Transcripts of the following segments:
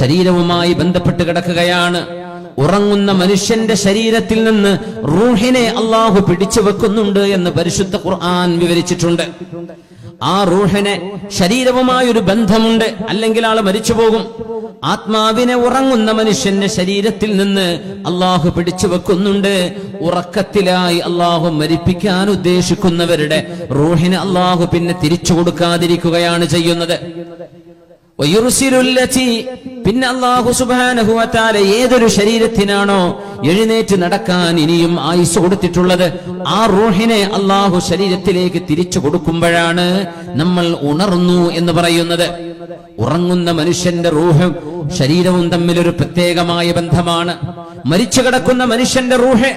ശരീരവുമായി ബന്ധപ്പെട്ട് കിടക്കുകയാണ്. ഉറങ്ങുന്ന മനുഷ്യന്റെ ശരീരത്തിൽ നിന്ന് റൂഹിനെ അള്ളാഹു പിടിച്ചു വെക്കുന്നുണ്ട് എന്ന് പരിശുദ്ധ ഖുർആൻ വിവരിച്ചിട്ടുണ്ട്. ആ റൂഹിനെ ശരീരവുമായി ഒരു ബന്ധമുണ്ട്. അല്ലെങ്കിൽ ആൾ മരിച്ചു പോകും. ആത്മാവിനെ ഉറങ്ങുന്ന മനുഷ്യന്റെ ശരീരത്തിൽ നിന്ന് അള്ളാഹു പിടിച്ചു വെക്കുന്നുണ്ട്. ഉറക്കത്തിലായി അള്ളാഹു മരിപ്പിക്കാൻ ഉദ്ദേശിക്കുന്നവരുടെ റൂഹിനെ അള്ളാഹു പിന്നെ തിരിച്ചു കൊടുക്കാതിരിക്കുകയാണ് ചെയ്യുന്നത്. പിന്നെ അള്ളാഹു സുബ്ഹാനഹു വതആല ഏതൊരു ശരീരത്തിനാണോ എഴുന്നേറ്റ് നടക്കാൻ ഇനിയും ആയുസ് കൊടുത്തിട്ടുള്ളത് ആ റൂഹിനെ അള്ളാഹു ശരീരത്തിലേക്ക് തിരിച്ചു കൊടുക്കുമ്പോഴാണ് നമ്മൾ ഉണർന്നു എന്ന് പറയുന്നത്. ഉറങ്ങുന്ന മനുഷ്യന്റെ റൂഹും ശരീരവും തമ്മിലൊരു പ്രത്യേകമായ ബന്ധമാണ്. മരിച്ചു കിടക്കുന്ന മനുഷ്യന്റെ റൂഹ്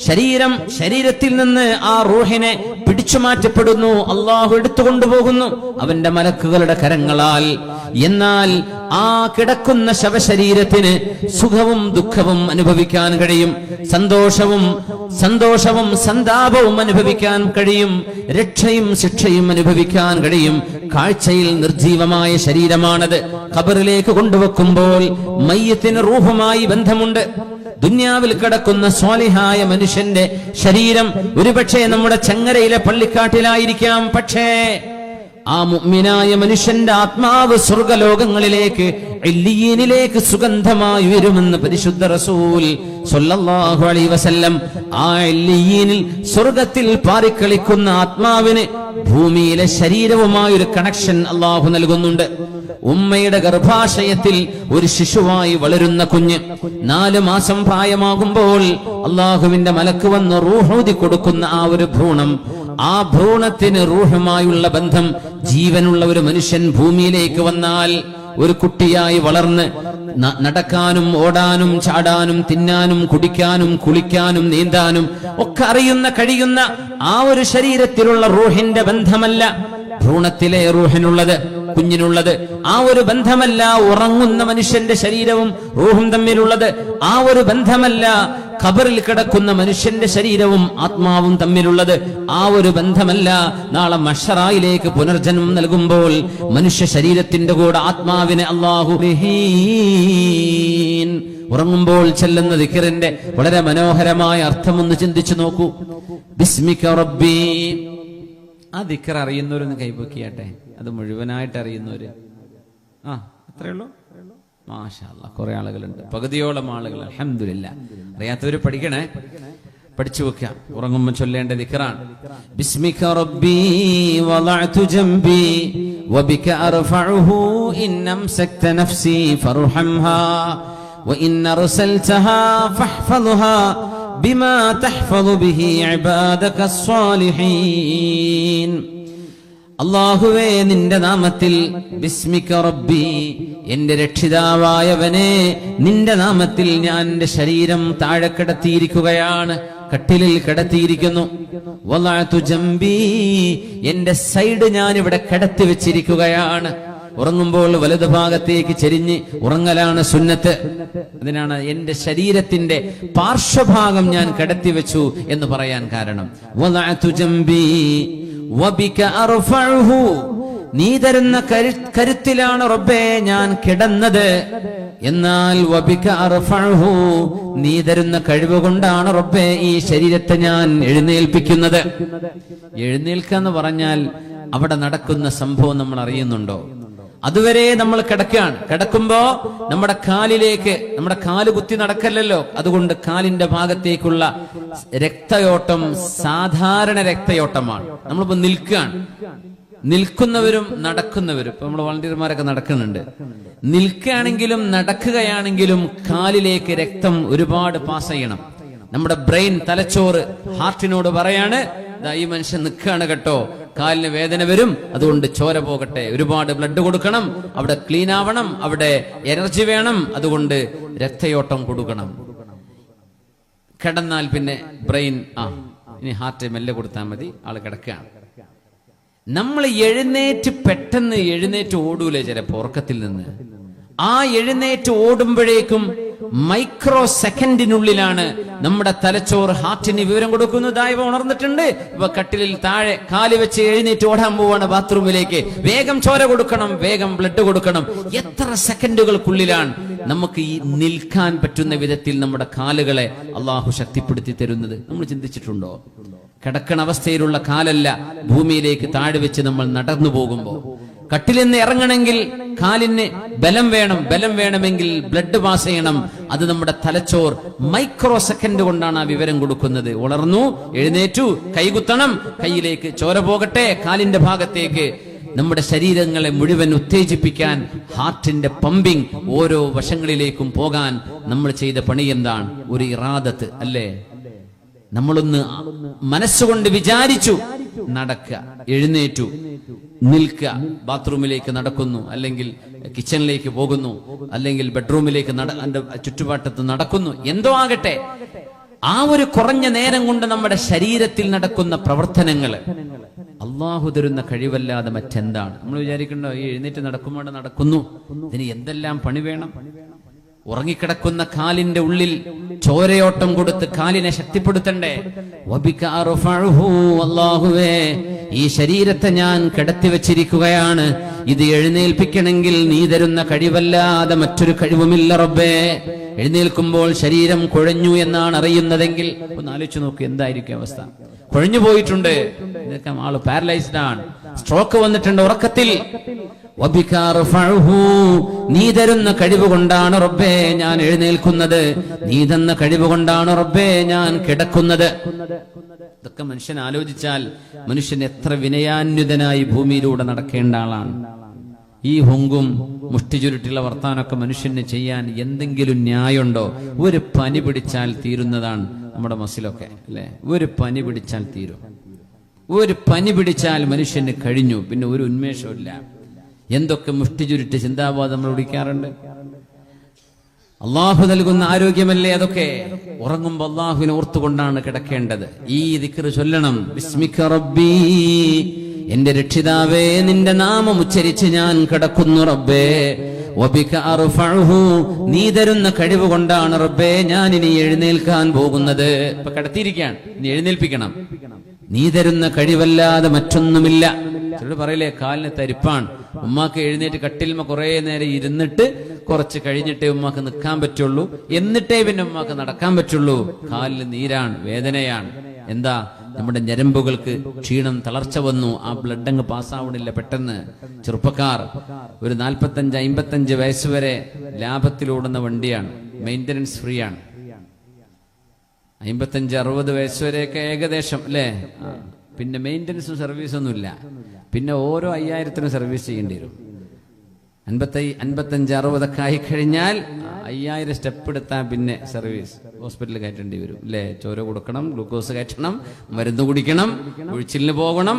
ശരീരം ശരീരത്തിൽ നിന്ന് ആ റൂഹിനെ പിടിച്ചു മാറ്റപ്പെടുന്നു. അള്ളാഹു എടുത്തുകൊണ്ടുപോകുന്നു അവന്റെ മലക്കുകളുടെ കരങ്ങളാൽ. എന്നാൽ ആ കിടക്കുന്ന ശവശരീരത്തിന് സുഖവും ദുഃഖവും അനുഭവിക്കാൻ കഴിയും. സന്തോഷവും സന്തോഷവും സന്താപവും അനുഭവിക്കാൻ കഴിയും. രക്ഷയും ശിക്ഷയും അനുഭവിക്കാൻ കഴിയും. കാഴ്ചയിൽ നിർജീവമായ ശരീരമാണത്. ഖബറിലേക്ക് കൊണ്ടുവെക്കുമ്പോൾ മയ്യത്തിന് റൂഹുമായി ബന്ധമുണ്ട്. ദുന്യാവിൽ കിടക്കുന്ന സ്വാലിഹായ മനുഷ്യന്റെ ശരീരം ഒരുപക്ഷെ നമ്മുടെ ചങ്ങരയിലെ പള്ളിക്കാട്ടിലായിരിക്കാം. പക്ഷേ ആ മുഅ്മിനായ മനുഷ്യന്റെ ആത്മാവ് സ്വർഗലോകങ്ങളിലേക്ക് എല്ലീനിലേക്ക് സുഗന്ധമായി വരുമെന്ന് പരിശുദ്ധ റസൂൽ സൊല്ലാഹു അലൈഹി വസല്ലം ആ എല്ലീനിൽ സ്വർഗത്തിൽ പാറിക്കളിക്കുന്ന ആത്മാവിന് ഭൂമിയിലെ ശരീരവുമായി ഒരു കണക്ഷൻ അള്ളാഹു നൽകുന്നുണ്ട്. ഉമ്മയുടെ ഗർഭാശയത്തിൽ ഒരു ശിശുവായി വളരുന്ന കുഞ്ഞ് നാല് മാസം പ്രായമാകുമ്പോൾ അള്ളാഹുവിന്റെ മലക്ക് വന്ന് റൂഹൂതി കൊടുക്കുന്ന ആ ഒരു ഭ്രൂണം ആ ഭ്രൂണത്തിന് റൂഹുമായുള്ള ബന്ധം ജീവനുള്ള ഒരു മനുഷ്യൻ ഭൂമിയിലേക്ക് വന്നാൽ ഒരു കുട്ടിയായി വളർന്ന് നടക്കാനും ഓടാനും ചാടാനും തിന്നാനും കുടിക്കാനും കുളിക്കാനും നീന്താനും ഒക്കെ അറിയുന്ന കഴിയുന്ന ആ ഒരു ശരീരത്തിലുള്ള റൂഹിന്റെ ബന്ധമല്ല ഭ്രൂണത്തിലെ റൂഹിനുള്ളത്. കുഞ്ഞിനുള്ളത്. ആ ഒരു ബന്ധമല്ല ഉറങ്ങുന്ന മനുഷ്യന്റെ ശരീരവും റൂഹും തമ്മിലുള്ളത്. ആ ഒരു ബന്ധമല്ല ഖബറിൽ കിടക്കുന്ന മനുഷ്യന്റെ ശരീരവും ആത്മാവും തമ്മിലുള്ളത്. ആ ഒരു ബന്ധമല്ല നാളെ മഷറായിലേക്ക് പുനർജന്മം നൽകുമ്പോൾ മനുഷ്യ ശരീരത്തിന്റെ കൂടെ ആത്മാവിനെ അള്ളാഹു. ഉറങ്ങുമ്പോൾ ചെല്ലുന്ന ദിക്കറിന്റെ വളരെ മനോഹരമായ അർത്ഥമൊന്ന് ചിന്തിച്ചു നോക്കൂ. ബിസ്മിക റബ്ബീ. ആ ദിക്കർ അറിയുന്നവരൊന്ന് കൈപ്പൊക്കിയാട്ടെ അത് മുഴുവനായിട്ട് അറിയുന്നവര് ആ അത്രേ ഉള്ളൂ മാഷാ അല്ലാ കുറെ ആളുകളുണ്ട് പകുതിയോളം ആളുകൾ അൽഹംദുലില്ലാ അറിയാത്തവര് പഠിക്കണേ പഠിച്ചു വെക്കുക ഉറങ്ങുമ്പോ ചൊല്ലേണ്ട ദിക്കറാണ് ബിസ്മിക റബ്ബി വളഅതു ജംബി وبك أرفعه إن أمسكت نفسي فارحمها وإن أرسلتها فاحفظها ബിമാ തഹ്ഫദു ബിഹി ഇബാദക സ്വാലിഹീൻ. അള്ളാഹുവേ നിന്റെ നാമത്തിൽ ബിസ്മിക റബ്ബി എന്റെ രക്ഷിതാവായവനെ നിന്റെ നാമത്തിൽ ഞാൻ എന്റെ ശരീരം താഴെ കിടത്തിയിരിക്കുകയാണ് കട്ടിലിൽ കിടത്തിയിരിക്കുന്നു. വലാത്തു ജംബി എന്റെ സൈഡ് ഞാൻ ഇവിടെ കിടത്തി വെച്ചിരിക്കുകയാണ്. ഉറങ്ങുമ്പോൾ വലതു ഭാഗത്തേക്ക് ചെരിഞ്ഞ് ഉറങ്ങലാണ് സുന്നത്ത്. അതിനാണ് എന്റെ ശരീരത്തിന്റെ പാർശ്വഭാഗം ഞാൻ കിടത്തി വെച്ചു എന്ന് പറയാൻ കാരണം. നീ തരുന്ന കരു- കരുത്തിലാണ് റബ്ബേ ഞാൻ കിടന്നത്. എന്നാൽ നീ തരുന്ന കഴിവ് കൊണ്ടാണ് റബ്ബേ ഈ ശരീരത്തെ ഞാൻ എഴുന്നേൽപ്പിക്കുന്നത്. എഴുന്നേൽക്കുക എന്ന് പറഞ്ഞാൽ അവിടെ നടക്കുന്ന സംഭവം നമ്മൾ അറിയുന്നുണ്ടോ? അതുവരെ നമ്മൾ കിടക്കുകയാണ്. കിടക്കുമ്പോ നമ്മുടെ കാലിലേക്ക് നമ്മുടെ കാൽ കുത്തി നടക്കല്ലല്ലോ. അതുകൊണ്ട് കാലിന്റെ ഭാഗത്തേക്കുള്ള രക്തയോട്ടം സാധാരണ രക്തയോട്ടമാണ്. നമ്മളിപ്പോ നിൽക്കുകയാണ്. നിൽക്കുന്നവരും നടക്കുന്നവരും ഇപ്പൊ നമ്മൾ വളണ്ടിയർമാരൊക്കെ നടക്കുന്നുണ്ട്. നിൽക്കുകയാണെങ്കിലും നടക്കുകയാണെങ്കിലും കാലിലേക്ക് രക്തം ഒരുപാട് പാസ് ചെയ്യണം. നമ്മുടെ ബ്രെയിൻ തലച്ചോറ് ഹാർട്ടിനോട് പറയാണ് "ദാ ഈ മനുഷ്യൻ നിൽക്കുകയാണ് കേട്ടോ. കാലിന് വേദന വരും അതുകൊണ്ട് ചോര പോകട്ടെ. ഒരുപാട് ബ്ലഡ് കൊടുക്കണം അവിടെ ക്ലീൻ ആവണം അവിടെ എനർജി വേണം അതുകൊണ്ട് രക്തയോട്ടം കൊടുക്കണം. കിടന്നാൽ പിന്നെ ബ്രെയിൻ ആ ഇനി ഹാർട്ട് മെല്ലെ കൊടുത്താൽ മതി ആൾ കിടക്കുകയാണ്. നമ്മൾ എഴുന്നേറ്റ് പെട്ടെന്ന് എഴുന്നേറ്റ് ഓടൂലേ ചില ഉറക്കത്തിൽ നിന്ന്. ആ എഴുന്നേറ്റ് ഓടുമ്പോഴേക്കും മൈക്രോ സെക്കൻഡിനുള്ളിലാണ് നമ്മുടെ തലച്ചോറ് ഹാർട്ടിന് വിവരം കൊടുക്കുന്നത്. ഇവ ഉണർന്നിട്ടുണ്ട്. ഇവ കട്ടിലിൽ താഴെ കാൽ വെച്ച് എഴുന്നേറ്റ് ഓടാൻ പോവാണ് ബാത്റൂമിലേക്ക്. വേഗം ചോര കൊടുക്കണം. വേഗം ബ്ലഡ് കൊടുക്കണം. എത്ര സെക്കൻഡുകൾക്കുള്ളിലാണ് നമുക്ക് ഈ നിൽക്കാൻ പറ്റുന്ന വിധത്തിൽ നമ്മുടെ കാലുകളെ അള്ളാഹു ശക്തിപ്പെടുത്തി തരുന്നത്. നമ്മൾ ചിന്തിച്ചിട്ടുണ്ടോ? കിടക്കണ അവസ്ഥയിലുള്ള കാലല്ല. ഭൂമിയിലേക്ക് താഴെ വെച്ച് നമ്മൾ നടന്നു പോകുമ്പോൾ കട്ടിൽ നിന്ന് ഇറങ്ങണമെങ്കിൽ കാലിന് ബലം വേണം ബലം വേണമെങ്കിൽ ബ്ലഡ് പാസ് ചെയ്യണം. അത് നമ്മുടെ തലച്ചോർ മൈക്രോ സെക്കൻഡ് കൊണ്ടാണ് ആ വിവരം കൊടുക്കുന്നത്. ഉണർന്നു എഴുന്നേറ്റു കൈകുത്തണം. കയ്യിലേക്ക് ചോര പോകട്ടെ കാലിന്റെ ഭാഗത്തേക്ക്. നമ്മുടെ ശരീരങ്ങളെ മുഴുവൻ ഉത്തേജിപ്പിക്കാൻ ഹാർട്ടിന്റെ പമ്പിംഗ് ഓരോ വശങ്ങളിലേക്കും പോകാൻ നമ്മൾ ചെയ്ത പണി എന്താണ്? ഒരു ഇറാദത്ത് അല്ലേ? നമ്മളൊന്ന് മനസ്സുകൊണ്ട് വിചാരിച്ചു. നടക്കുക എഴുന്നേറ്റു നിൽക്കുക ബാത്റൂമിലേക്ക് നടക്കുന്നു അല്ലെങ്കിൽ കിച്ചണിലേക്ക് പോകുന്നു അല്ലെങ്കിൽ ബെഡ്റൂമിലേക്ക് നട ചുറ്റുപാട്ടത്ത് നടക്കുന്നു എന്തോ ആകട്ടെ. ആ ഒരു കുറഞ്ഞ നേരം കൊണ്ട് നമ്മുടെ ശരീരത്തിൽ നടക്കുന്ന പ്രവർത്തനങ്ങൾ അള്ളാഹു തരുന്ന കഴിവല്ലാതെ മറ്റെന്താണ്? നമ്മൾ വിചാരിക്കണ്ടോ ഈ എഴുന്നേറ്റ് നടക്കുമ്പോൾ നടക്കുന്നു ഇതിന് എന്തെല്ലാം പണി വേണം? ഉറങ്ങിക്കിടക്കുന്ന കാലിന്റെ ഉള്ളിൽ ചോരയോട്ടം കൊടുത്ത് കാലിനെ ശക്തിപ്പെടുത്തണ്ടേ? ഈ ശരീരത്തെ ഞാൻ കിടത്തി വെച്ചിരിക്കുകയാണ്. ഇത് എഴുന്നേൽപ്പിക്കണമെങ്കിൽ നീ തരുന്ന കഴിവല്ലാതെ മറ്റൊരു കഴിവുമില്ല റബ്ബേ. എഴുന്നേൽക്കുമ്പോൾ ശരീരം കുഴഞ്ഞു എന്നാണ് അറിയുന്നതെങ്കിൽ ഒന്ന് ആലോചിച്ച് നോക്ക് എന്തായിരിക്കും അവസ്ഥ. കുഴഞ്ഞു പോയിട്ടുണ്ട് ആൾ പാരലൈസ്ഡ് ആണ്. സ്ട്രോക്ക് വന്നിട്ടുണ്ട് ഉറക്കത്തിൽ. നീ തരുന്ന കഴിവ് കൊണ്ടാണ് റബ്ബേ ഞാൻ എഴുന്നേൽക്കുന്നത്. നീ തന്ന കഴിവ് കൊണ്ടാണ് റബ്ബേ ഞാൻ കിടക്കുന്നത്. ഇതൊക്കെ മനുഷ്യൻ ആലോചിച്ചാൽ മനുഷ്യൻ എത്ര വിനയാന്വിതനായി ഭൂമിയിലൂടെ നടക്കേണ്ട ആളാണ്. ഈ ഹുങ്കും മുഷ്ടി ചുരുട്ടിയുള്ള വർത്താനൊക്കെ മനുഷ്യന് ചെയ്യാൻ എന്തെങ്കിലും ന്യായമുണ്ടോ? ഒരു പനി പിടിച്ചാൽ തീരുന്നതാണ് നമ്മുടെ മസിലൊക്കെ അല്ലെ? ഒരു പനി പിടിച്ചാൽ തീരും. ഒരു പനി പിടിച്ചാൽ മനുഷ്യന് കഴിഞ്ഞു. പിന്നെ ഒരു ഉന്മേഷമില്ല എന്തൊക്കെ മുഷ്ടി ചുരുട്ട് ചിന്താബോധം നമ്മൾ വിളിക്കാറുണ്ട് അള്ളാഹു നൽകുന്ന ആരോഗ്യമല്ലേ അതൊക്കെ? ഉറങ്ങുമ്പോൾ അള്ളാഹുവിനെ ഓർത്തുകൊണ്ടാണ് കിടക്കേണ്ടത്. ഈ ദിക്ർ ചൊല്ലണം. ബിസ്മിക റബ്ബീ. എന്റെ രക്ഷിതാവേ നിന്റെ നാമം ഉച്ചരിച്ച് ഞാൻ കിടക്കുന്നു റബ്ബേ. നീ തരുന്ന കഴിവ് കൊണ്ടാണ് റബ്ബേ ഞാൻ ഇനി എഴുന്നേൽക്കാൻ പോകുന്നത്. ഇപ്പൊ കിടത്തിയിരിക്കുകയാണ്. ഇനി എഴുന്നേൽപ്പിക്കണം. നീ തരുന്ന കഴിവല്ലാതെ മറ്റൊന്നുമില്ല. ചിലർ പറയില്ലേ കാലിന് തരിപ്പാണ്. ഉമ്മാക്ക് എഴുന്നേറ്റ് കട്ടിൽമ കുറെ നേരം ഇരുന്നിട്ട് കുറച്ച് കഴിഞ്ഞിട്ടേ ഉമ്മാക്ക് നിൽക്കാൻ പറ്റുള്ളൂ. എന്നിട്ടേ പിന്നെ ഉമ്മാക്ക് നടക്കാൻ പറ്റുള്ളൂ. കാലിൽ നീരാണ് വേദനയാണ്. എന്താ? നമ്മുടെ ഞരമ്പുകൾക്ക് ക്ഷീണം തളർച്ച വന്നു. ആ ബ്ലഡ് അങ്ങ് പാസ്സാവണില്ല പെട്ടെന്ന്. ചെറുപ്പക്കാർ ഒരു നാൽപ്പത്തഞ്ച് അമ്പത്തഞ്ച് വയസ്സ് വരെ ലാഭത്തിലോടുന്ന വണ്ടിയാണ്. മെയിന്റനൻസ് ഫ്രീ ആണ്. അമ്പത്തഞ്ച് അറുപത് വയസ്സ് വരെയൊക്കെ ഏകദേശം അല്ലേ. പിന്നെ മെയിന്റനൻസും സർവീസും ഒന്നുമില്ല പിന്നെ ഓരോ അയ്യായിരത്തിനും സർവീസ് ചെയ്യേണ്ടി വരും. അൻപത്തി അൻപത്തഞ്ച് അറുപതൊക്കെ ആയി കഴിഞ്ഞാൽ അയ്യായിരം സ്റ്റെപ്പ് എടുത്താൽ പിന്നെ സർവീസ് ഹോസ്പിറ്റലിൽ കയറ്റേണ്ടി വരും. അല്ലേ ചോര കൊടുക്കണം ഗ്ലൂക്കോസ് കയറ്റണം മരുന്ന് കുടിക്കണം ഒഴിച്ചിലിന് പോകണം.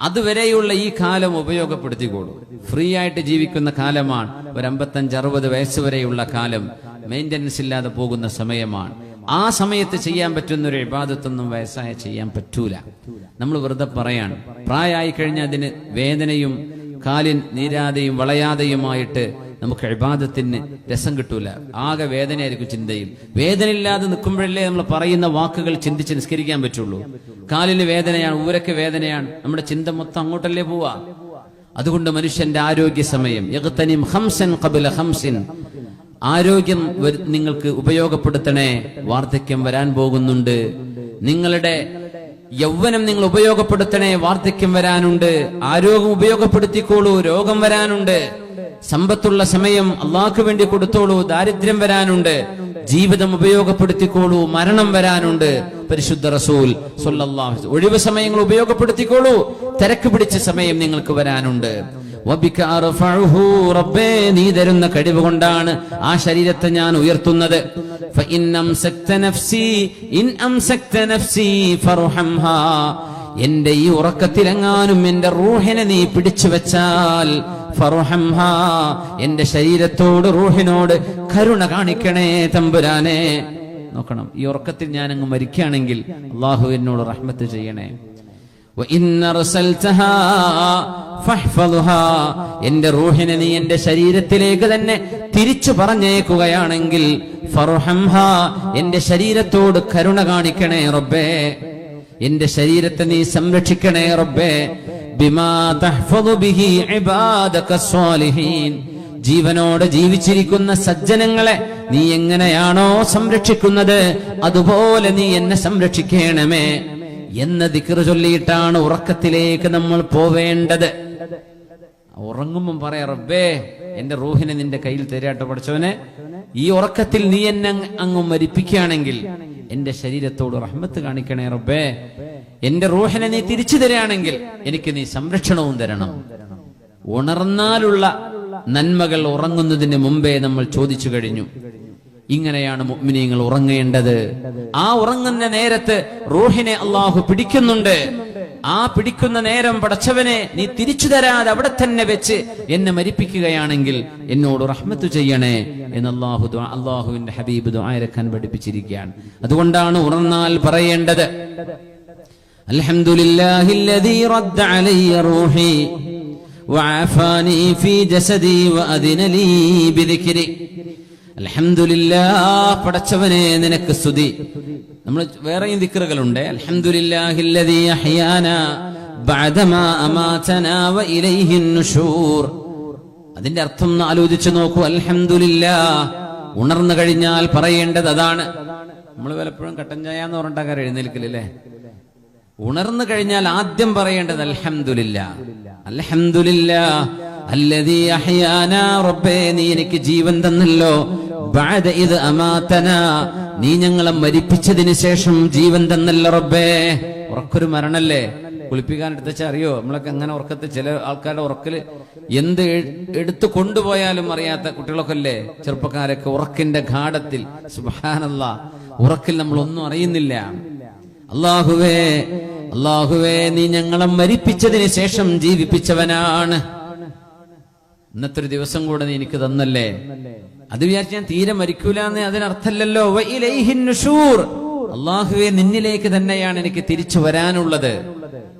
അതുവരെയുള്ള ഈ കാലം ഉപയോഗപ്പെടുത്തിക്കോളൂ. ഫ്രീ ആയിട്ട് ജീവിക്കുന്ന കാലമാണ്. ഒരു അമ്പത്തഞ്ച് അറുപത് വയസ്സ് വരെയുള്ള കാലം. മെയിന്റനൻസ് ഇല്ലാതെ പോകുന്ന സമയമാണ്. ആ സമയത്ത് ചെയ്യാൻ പറ്റുന്ന ഒരു ഇബാദത്തൊന്നും വയസ്സായ ചെയ്യാൻ പറ്റൂല. നമ്മൾ വെറുതെ പറയാണ്. പ്രായമായി കഴിഞ്ഞാൽ അതിന് വേദനയും കാലിൻ നീരാതെയും വളയാതെയുമായിട്ട് നമുക്ക് ഇബാദത്തിന് രസം കിട്ടൂല. ആകെ വേദനയായിരിക്കും ചിന്തയിൽ വേദനയില്ലാതെ നിൽക്കുമ്പോഴല്ലേ നമ്മൾ പറയുന്ന വാക്കുകൾ ചിന്തിച്ച് നിസ്കരിക്കാൻ പറ്റുള്ളൂ. കാലിന് വേദനയാണ് ഊരക്ക് വേദനയാണ്. നമ്മുടെ ചിന്ത മൊത്തം അങ്ങോട്ടല്ലേ പോവാ? അതുകൊണ്ട് മനുഷ്യന്റെ ആരോഗ്യ സമയം ഹംസൻ ഖബല ഹംസിൻ ആരോഗ്യം നിങ്ങൾക്ക് ഉപയോഗപ്പെടുത്തണേ. വാർദ്ധക്യം വരാൻ പോകുന്നുണ്ട്. നിങ്ങളുടെ യൗവനം നിങ്ങൾ ഉപയോഗപ്പെടുത്തണേ. വാർദ്ധക്യം വരാനുണ്ട്. ആരോഗ്യം ഉപയോഗപ്പെടുത്തിക്കോളൂ. രോഗം വരാനുണ്ട്. സമ്പത്തുള്ള സമയം അള്ളാഹ്ക്ക് വേണ്ടി കൊടുത്തോളൂ. ദാരിദ്ര്യം വരാനുണ്ട്. ജീവിതം ഉപയോഗപ്പെടുത്തിക്കോളൂ. മരണം വരാനുണ്ട്. പരിശുദ്ധ റസൂൽ. ഒഴിവ് സമയങ്ങൾ ഉപയോഗപ്പെടുത്തിക്കോളൂ. തിരക്ക് പിടിച്ച സമയം നിങ്ങൾക്ക് വരാനുണ്ട്. നീ തരുന്ന കഴിവ് കൊണ്ടാണ് ആ ശരീരത്തെ ഞാൻ ഉയർത്തുന്നത്. എന്റെ ഈ ഉറക്കത്തിലെങ്ങാനും എന്റെ റൂഹിനെ നീ പിടിച്ചു വെച്ചാൽ എന്റെ ശരീരത്തോട് റൂഹിനോട് കരുണ കാണിക്കണേ തമ്പുരാനെ. നോക്കണം ഈ ഉറക്കത്തിൽ ഞാനങ്ങ് മരിക്കുകയാണെങ്കിൽ അള്ളാഹു എന്നോട് റഹ്മത്ത് ചെയ്യണേ. എന്റെ റൂഹിനെ നീ എന്റെ ശരീരത്തിലേക്ക് തന്നെ തിരിച്ചു പറഞ്ഞേക്കുകയാണെങ്കിൽ. എന്റെ ശരീരത്തോട് കരുണ കാണിക്കണേ റബ്ബേ. എന്റെ ശരീരത്തെ നീ സംരക്ഷിക്കണേ റബ്ബേ. ജീവനോടെ ജീവിച്ചിരിക്കുന്ന സജ്ജനങ്ങളെ നീ എങ്ങനെയാണോ സംരക്ഷിക്കുന്നത് അതുപോലെ നീ എന്നെ സംരക്ഷിക്കണമേ. എന്ന ദിക്കറ് ചൊല്ലിയിട്ടാണ് ഉറക്കത്തിലേക്ക് നമ്മൾ പോവേണ്ടത്. ഉറങ്ങുമ്പം പറയാ റബ്ബേ എന്റെ റൂഹിനെ നിന്റെ കയ്യിൽ തരാട്ട് പഠിച്ചവനെ. ഈ ഉറക്കത്തിൽ നീ എന്നെ അങ്ങ് മരിപ്പിക്കുകയാണെങ്കിൽ എന്റെ ശരീരത്തോട് റഹ്മത്ത് കാണിക്കണേ റബ്ബേ. എന്റെ റൂഹിനെ നീ തിരിച്ചു തരാണെങ്കിൽ എനിക്ക് നീ സംരക്ഷണവും തരണം. ഉണർന്നാലുള്ള നന്മകൾ ഉറങ്ങുന്നതിന് മുമ്പേ നമ്മൾ ചോദിച്ചു കഴിഞ്ഞു ഇങ്ങനെയാണ് മുഗ്മിനിയങ്ങൾ ഉറങ്ങേണ്ടത്. ആ ഉറങ്ങുന്ന നേരത്ത് റൂഹിനെ അള്ളാഹു പിടിക്കുന്നുണ്ട്. ആ പിടിക്കുന്ന നേരം പടച്ചവനെ നീ തിരിച്ചു തരാതെ അവിടെ തന്നെ വെച്ച് എന്നെ മരിപ്പിക്കുകയാണെങ്കിൽ എന്നോട് റഹ്മത്ത് ചെയ്യണേ എന്ന് അള്ളാഹു അള്ളാഹുവിന്റെ ഹബീബ് ആയിരക്കാൻ പഠിപ്പിച്ചിരിക്കുകയാണ്. അതുകൊണ്ടാണ് ഉറന്നാൽ പറയേണ്ടത്. അൽഹംദുലില്ലാഹില്ലദീ റൂഹി ഫീ വഅദിന ലീ ബിദിക്രി. അൽഹംദുലില്ലാ പടച്ചവനെ നിനക്ക് സ്തുതി. നമ്മൾ വേറെയും നുഷൂർ. അതിന്റെ അർത്ഥം ഒന്ന് ആലോചിച്ചു നോക്കൂ. അൽഹംദുലില്ലാ ഉണർന്നു കഴിഞ്ഞാൽ പറയേണ്ടത് അതാണ്. നമ്മൾ പലപ്പോഴും കട്ടൻ ചായ എന്ന് പറഞ്ഞിട്ടാക്കാർ എഴുന്നേൽക്കില്ലേ ഉണർന്നു കഴിഞ്ഞാൽ ആദ്യം പറയേണ്ടത് അൽഹംദുലില്ല അൽഹംദുലില്ല അല്ലദീ അഹ്യാനാ റബ്ബേ നീ എനിക്ക് ജീവൻ തന്നല്ലോ. ബഅദ ഇത് അമാതന. നീ ഞങ്ങളെ മരിപ്പിച്ചതിന് ശേഷം ജീവൻ തന്നല്ലോ റബ്ബേ. ഉറക്കൊരു മരണല്ലേ? കുളിപ്പിക്കാൻ എടുത്തച്ചാ അറിയോ? നമ്മളൊക്കെ അങ്ങനെ ഉറക്കത്ത് ചില ആൾക്കാരുടെ ഉറക്കിൽ എന്ത് എടുത്തു കൊണ്ടുപോയാലും അറിയാത്ത കുട്ടികളൊക്കെ അല്ലേ ചെറുപ്പക്കാരൊക്കെ ഉറക്കിന്റെ ഘാടത്തിൽ സുബാനല്ല ഉറക്കിൽ നമ്മൾ ഒന്നും അറിയുന്നില്ല. അള്ളാഹുവേ അള്ളാഹുവേ നീ ഞങ്ങളെ മരിപ്പിച്ചതിന് ശേഷം ജീവിപ്പിച്ചവനാണ്. ഇന്നത്തെ ഒരു ദിവസം കൂടെ നീ എനിക്ക് തന്നല്ലേ? അത് വിചാരിച്ച് ഞാൻ തീരെ മരിക്കൂല എന്ന് അതിനർത്ഥമല്ലല്ലോ. അള്ളാഹുവെ നിന്നിലേക്ക് തന്നെയാണ് എനിക്ക് തിരിച്ചു വരാനുള്ളത്.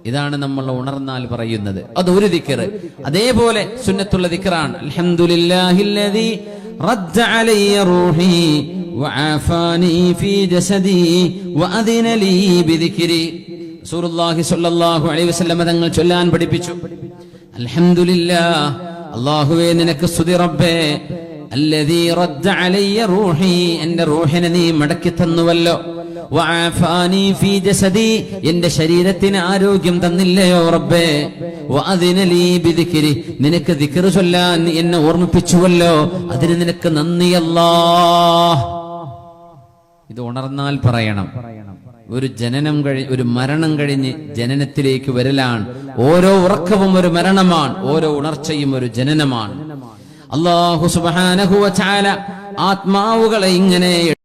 ഇതാണ് നമ്മൾ ഉണർന്നാൽ പറയുന്നത്. അത് ഒരു ദിക്കർ അതേപോലെ സുന്നത്തുള്ള ദിക്കറാണ് അൽഹംദുലില്ലാഹില്ലദീ റദ്ദ അലയ്യ റൂഹി ഫീ ജസദി ലീ ബിദിക്രി. റസൂലുള്ളാഹി സ്വല്ലല്ലാഹു അലൈഹി വസല്ലം തങ്ങൾ ചൊല്ലാൻ പഠിപ്പിച്ചു. അൽഹംദുലില്ലാ അല്ലാഹുവേ നിനക്ക് സ്തുതി റബ്ബേ. എന്റെ റൂഹിനെ നീ മടക്കി തന്നുവല്ലോ. എന്റെ ശരീരത്തിന് ആരോഗ്യം തന്നില്ലയോ റബ്ബേ. നിനക്ക് ദിക്കറ് ചൊല്ലാൻ എന്നെ ഓർമ്മിപ്പിച്ചുവല്ലോ. അതിന് നിനക്ക് നന്ദി അല്ലാഹ്. ഇത് ഉണർന്നാൽ പറയണം. ഒരു ജനനം കഴി ഒരു മരണം കഴിഞ്ഞ് ജനനത്തിലേക്ക് വരലാണ്. ഓരോ ഉറക്കവും ഒരു മരണമാണ്. ഓരോ ഉണർച്ചയും ഒരു ജനനമാണ്. അള്ളാഹു സുബാനഹുവ ചാല ആത്മാവുകളെ ഇങ്ങനെ